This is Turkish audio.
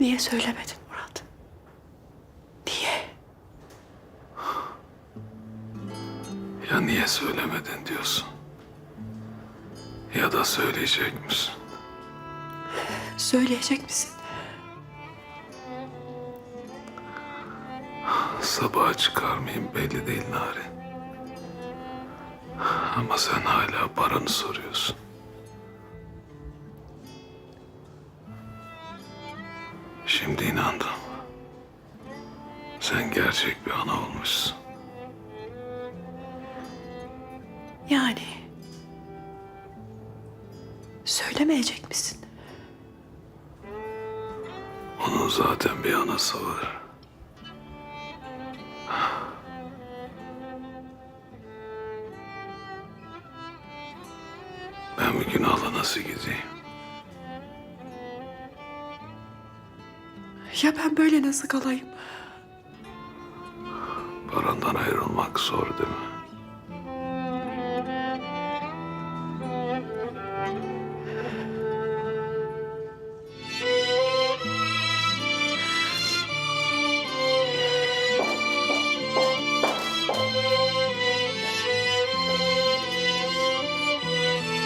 Niye söylemedin Murat? Niye? Ya niye söylemedin diyorsun? Ya da söyleyecek misin? Söyleyecek misin? Sabaha çıkar mıyım belli değil Narin. Ama sen hala paranı soruyorsun. Şimdi inandım. Sen gerçek bir ana olmuşsun. Yani söylemeyecek misin? Onun zaten bir anası var. Ben bir günahla nasıl gideyim? Ya ben böyle nasıl kalayım? Parandan ayrılmak zor değil mi?